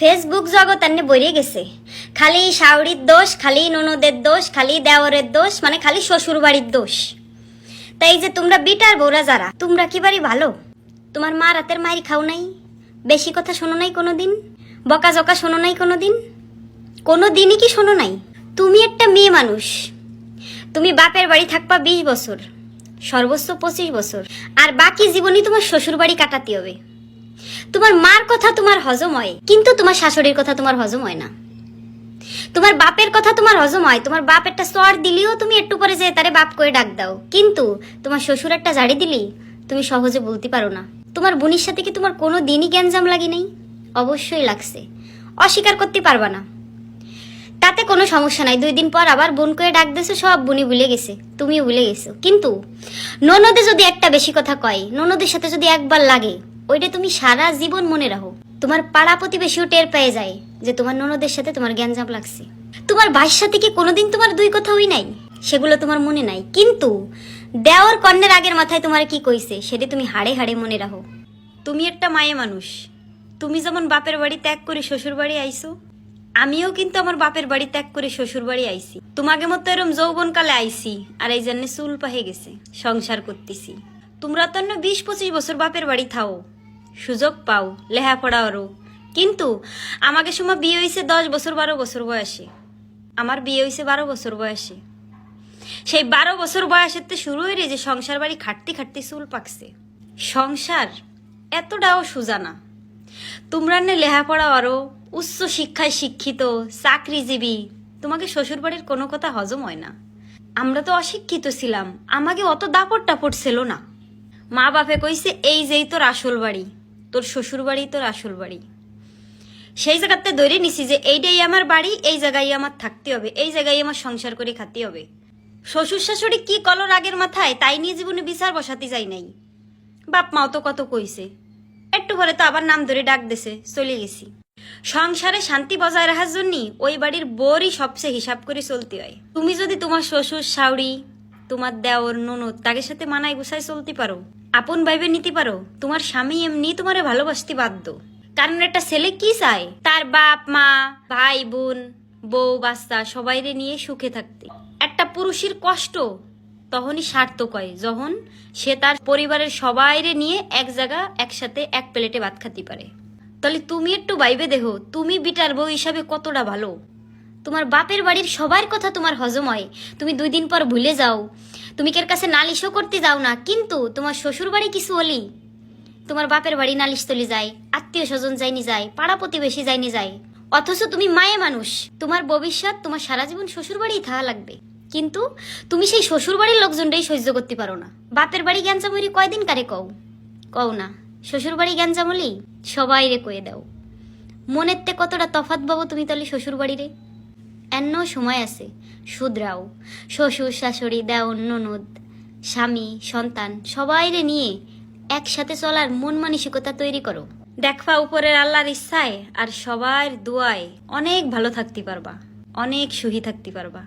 Facebook জগৎ এনে বইরে গেছে। খালি শাওরির দোষ, খালি ননদের দোষ, খালি দেওরের দোষ মানে খালি শ্বশুর বাড়ির দোষ। তাই যে তোমরা বিটার বউরা যারা, তোমরা কি বাড়ি ভালো? তোমার মা রাতের মায়ের খাও নাই? বেশি কথা শোনো নাই কোনো দিন বকা জকা শোনো নাই কোনো দিন কোনো দিনই কি শোনো নাই? তুমি একটা মেয়ে মানুষ। তুমি বাপের বাড়ি থাকবা বিশ বছর, সর্বোচ্চ পঁচিশ বছর, আর বাকি জীবনই তোমার শ্বশুর বাড়ি কাটাতে হবে। তোমার মার কথা তোমার হজম হয় কিন্তু তোমার শাশুড়ির কথা তোমার হজম হয় না। তোমার বাপের কথা তোমার হজম হয় তোমার বাপ একটা সর দিলেও তুমি একটু পরে যে তারে বাপ করে ডাক দাও। কিন্তু তোমার শ্বশুর একটা জাড়ি দিলি, তুমি সহজে বলতে পারো না। তোমার বোনের সাথে কি তোমার কোনো দিনই গ্যাঞ্জাম লাগে নাই? অবশ্যই লাগছে। অস্বীকার করতে পারবা না। তাতে কোনো সমস্যা নাই। দুই দিন পর আবার বোন করে ডাক দিয়েছ, সব বুনি ভুলে গেছে, তুমিও ভুলে গেছো। কিন্তু ননদে যদি একটা বেশি কথা কয়, ননদের সাথে যদি একবার লাগে ওইটা তুমি সারা জীবন মনে রাখো। তোমার পাড়া প্রতিবেশীও টের পেয়ে যায় যে তোমার ননদের সাথে তোমার জ্ঞানজাম লাগছে। তোমার ভাইয়ের সাথে কি কোনোদিন তোমার দুই কথা হই নাই? সেগুলো তোমার মনে নাই। কিন্তু দেওয়ার কন্যের আগের মাথায় তোমার কি কইছে, সেটা তুমি হাড়ে হাড়ে মনে রাখো। তুমি একটা মায়ে মানুষ। তুমি যেমন বাপের বাড়ি ত্যাগ করে শ্বশুর বাড়ি আইছো, আমিও কিন্তু আমার বাপের বাড়ি ত্যাগ করে শ্বশুর বাড়ি আইছি। তোমাকে মতো এরম যৌবন কালে আইছি আর এই জন্য চুল পাহে গেছে, সংসার করতেছি। তোমরা তো অন্য বিশ পঁচিশ বছর বাপের বাড়ি থাও। সুযোগ পাও লেহা পড়াওয়ারও কিন্তু আমাকে সময় বিয়ে হয়েছে দশ বছর বারো বছর বয়সে। আমার বিয়ে হয়েছে বারো বছর বয়সে। সেই বারো বছর বয়সের তো শুরু হয়ে যে সংসার বাড়ি খাটতে খাটতে চুল পাকছে। সংসার এতটাও সোজা না তোমরা নে লেহাপড়া আরও উচ্চ শিক্ষায় শিক্ষিত, চাকরিজীবী, তোমাকে শ্বশুরবাড়ির কোনো কথা হজম হয় না। আমরা তো অশিক্ষিত ছিলাম, আমাকে অত দাপট টাপট ছিল না। মা বাপে কইছে, এই যেই তোর আসল বাড়ি তোর শ্বশুর বাড়ি তোর আসল বাড়ি। সেই জায়গাতে ধরে নিছি যে এইটাই আমার বাড়ি, এই জায়গায় আমার থাকতে হবে, এই জায়গায় আমার সংসার করে খাতে হবে। শ্বশুর শাশুড়ি কি কলর আগের মাথায়, তাই নিয়ে জীবনে বিচার বসাতে যাই নাই। বাপ মাও তো কত কইছে। একটু পরে তো আবার নাম ধরে ডাক দেছে, চলে গেছি। সংসারে শান্তি বজায় রাখার জন্য ওই বাড়ির বোরই সবচেয়ে হিসাব করে চলতে হয়। তুমি যদি তোমার শ্বশুর শাউরি তোমার দেওর, ননদ, তাদের সাথে মানায় গুছায় চলতে পারো। আপন ভাইবে নিতে পারো। তোমার স্বামী এমনি তোমারে ভালোবাসতে বাধ্য। কারণ একটা ছেলে কি চায়? তার বাপ, মা, ভাই, বোন, বউ, বাচ্চা, সবাইরে নিয়ে সুখে থাকতে। একটা পুরুষের কষ্ট তখনই সার্থক হয়, যখন সে তার পরিবারের সবাইরে নিয়ে এক জায়গা একসাথে এক প্লেটে ভাত খাতে পারে। তাহলে তুমি একটু বাইবে দেখো, তুমি বিটার বউ হিসাবে কতটা ভালো? তোমার বাপের বাড়ির সবার কথা তোমার হজম হয়। তুমি দুই দিন পর ভুলে যাও। তুমি কের কাছে নালিশও করতে যাও না, কিন্তু তোমার শ্বশুর বাড়ি কিছু হলি। তোমার বাপের বাড়ি নালিশ তলি যায়, আত্মীয় স্বজন যায়নি যায়, পাড়া প্রতিবেশী যায়নি যায়। অথচ তুমি মায়ে মানুষ। তোমার ভবিষ্যৎ, তোমার সারা জীবন শ্বশুর বাড়িই থাকা লাগবে। কিন্তু তুমি সেই শ্বশুর বাড়ির লোকজনটাই সহ্য করতে পারো না। বাপের বাড়ি জ্ঞানচামরি কয়দিন কারে কও? কও না। শ্বশুর বাড়ি জ্ঞানচামলি সবাই রে কয়ে দাও। মনের তে কতটা তফাত পাবো তুমি তাহলে শ্বশুর বাড়ি রে এন্ন সময় আছে। শুধরাও শ্বশুর, শাশুড়ি দেও ননদ, স্বামী, সন্তান, সবাইরে নিয়ে একসাথে চলার মন মানসিকতা তৈরি করো। দেখবা উপরের আল্লাহর ইচ্ছায় আর সবার দোয়ায় অনেক ভালো থাকতে পারবা, অনেক সুখী থাকতে পারবা।